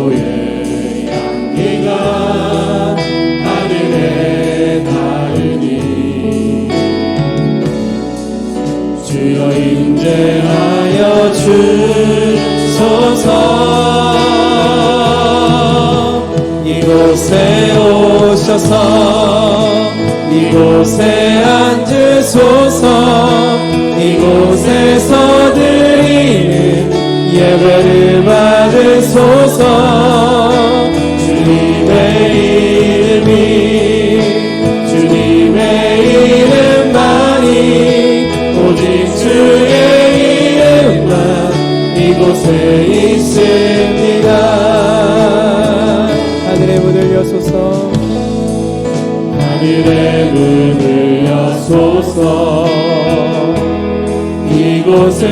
기도의 향기가 하늘에 닿으니. 주여 임재하여 주소서. 이곳에 오셔서 이곳에 앉으소서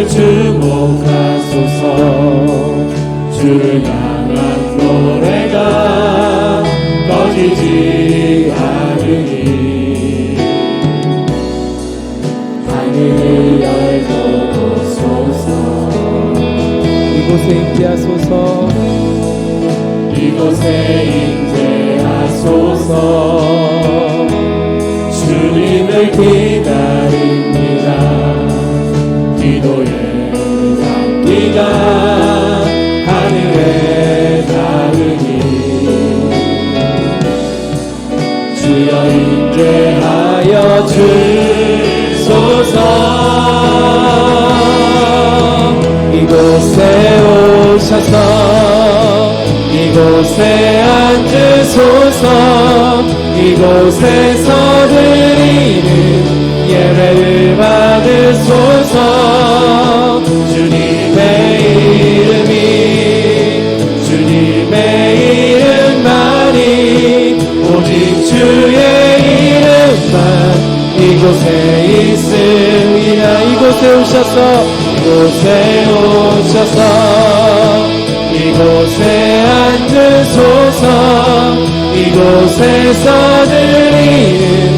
주목하소서. 주를 향한 노래가 꺼지지 않으니. 하늘을 열고 보소서. 이곳에 임재하소서. 이곳에 임재하소서. 주님을 기다립니다 기도의 향기가 하늘에 닿으니 주여 임재하여 주소서. 이곳에 오셔서 이곳에 앉으소서. 이곳에 서 드리는 받으소서 주님의 이름이 주님의 이름만이 오직 주의 이름만 이곳에 있습니다. 이곳에 오셔서 이곳에 오셔서 이곳에 앉으소서 이곳에서 드리는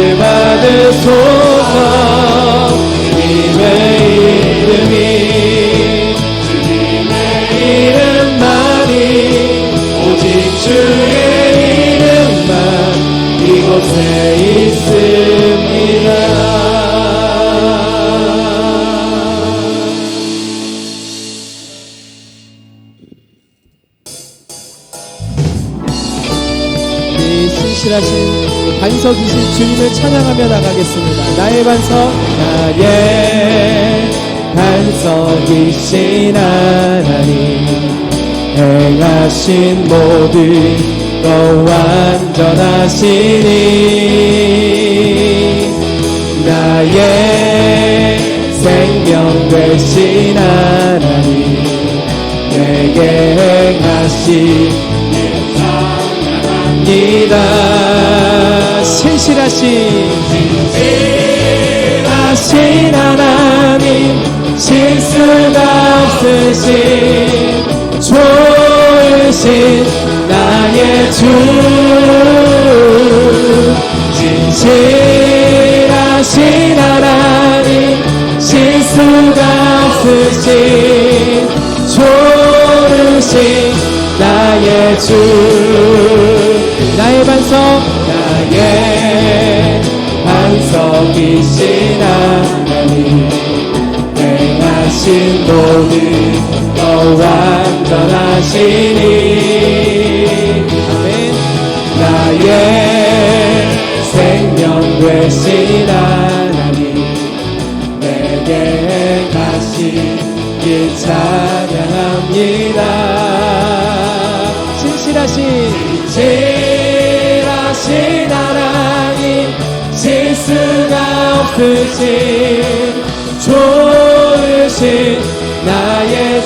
받으소서 주님의 이름이 주님의 이름만이 오직 주의 이름만 이곳에 있습니다 반석이신 주님을 찬양하며 나가겠습니다. 나의 반석, 나의 반석이신 하나님, 행하신 모든 것 완전하시니, 나의 생명 되신 하나님, 내게 행하신 니다. 신실하신 신실하신 하나님 실수가 없으신 좋으신 나의 주. 진실하신 하나님 실수가 없으신 더 완전하시니 아멘. 나의 생명 되신 하나님 내게 다시 길 찬양합니다. 진실하신 진실하신 하나님 실수가 없으신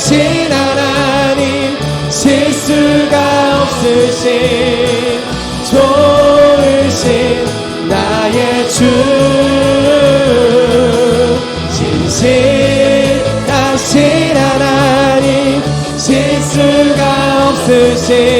신실하신 하나님 실수가 없으신 좋으신 나의 주. 신실하신 하나님 실수가 없으신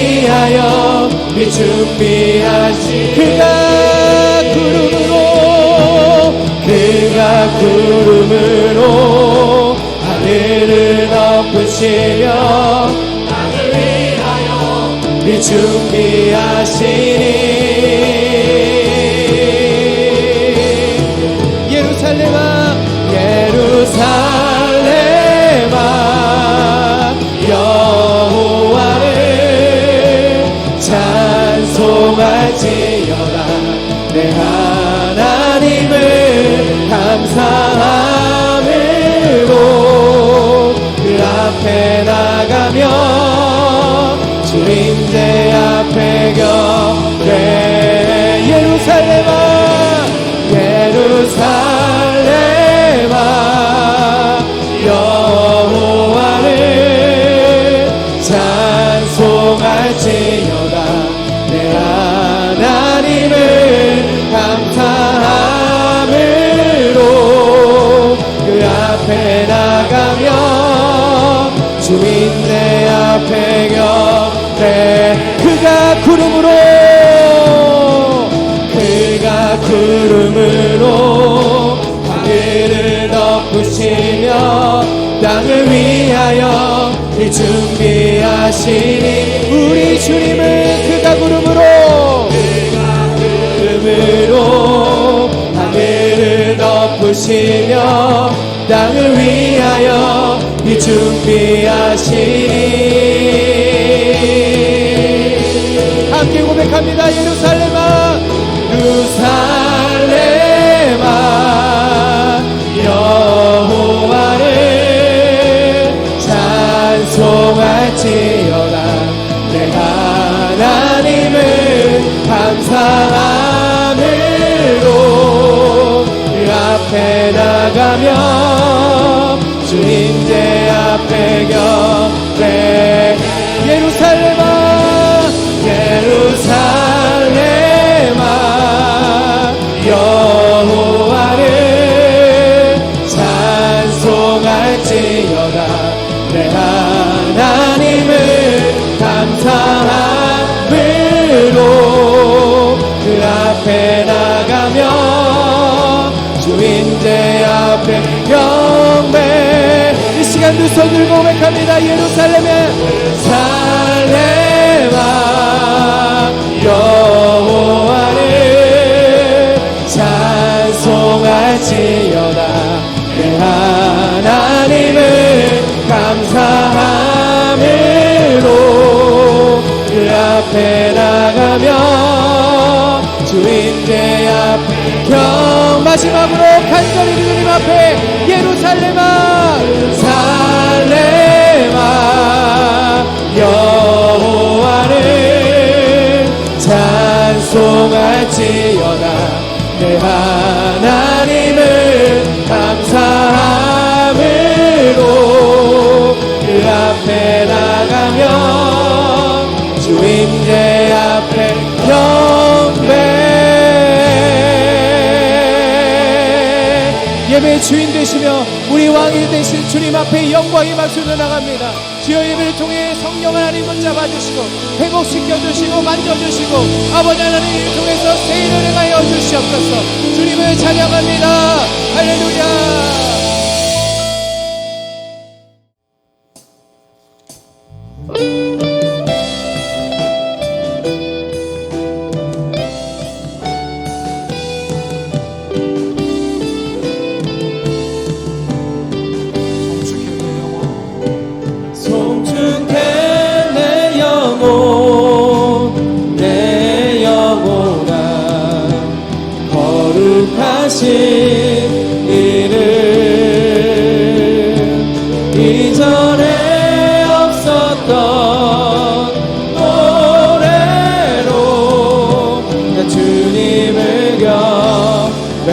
비 준비하시 그가 구름으로 그가 구름으로 하늘을 덮으시며 땅을 위하여 비 준비하시 할지어다 내 하나님을 감사함으로 그 앞에 나가며 위하여 이 준비하시니 우리 주님을 그가 구름으로 구름으로 하늘을 덮으시며 땅을 위하여 이 준비하시니. 함께 고백합니다. 예루살렘 할지어다 내 하나님을 감사함으로 그 앞에 나가며 주님 제 앞에 격래 예루살렘아 예루살렘아 여호와를 찬송할지어다. 내 하나님 앞에 나가며 주인제 앞에 경배. 이 시간 두 손 들고 고백합니다. 예루살렘에 살렘아 여호와를 찬송할지어다. 내 하나님을 감사함으로 그 앞에 나가며 경 마지막으로 간절히 주님 앞에 예루살렘아 살레마 여호와를 찬송할지어다. 내 하나 예배의 주인 되시며 우리 왕이 되신 주님 앞에 영광의 박수로 나갑니다. 주여 예배를 통해 성령 하나님 붙잡아 주시고 회복시켜 주시고 만져 주시고 아버지 하나님을 통해서 세일을 행하여 주시옵소서. 주님을 찬양합니다. 할렐루야 거룩하신 이름 이전에 없었던 노래로 나 주님을 경배.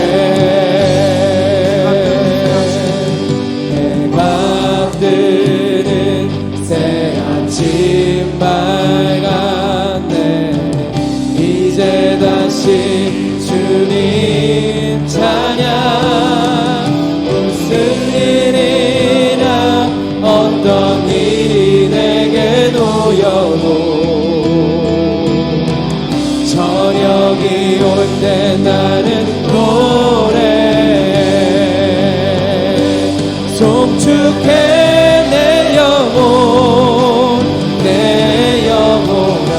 해가 뜨는 새 아침 밝았네. 이제 다시 찬양. 무슨 일이나 어떤 일이 내게 놓여도 저녁이 올 때 나는 노래 송축해 내 영혼 내 영혼아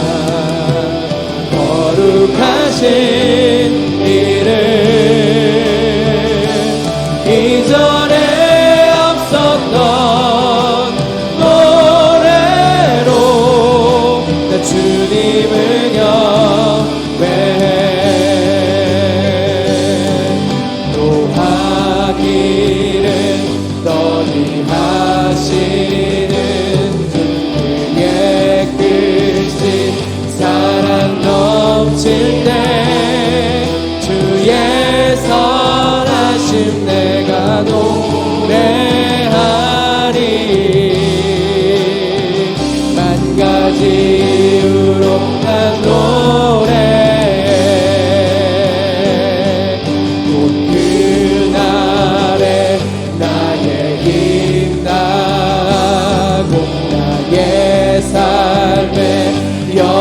거룩하신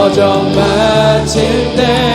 여정 마칠 때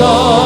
없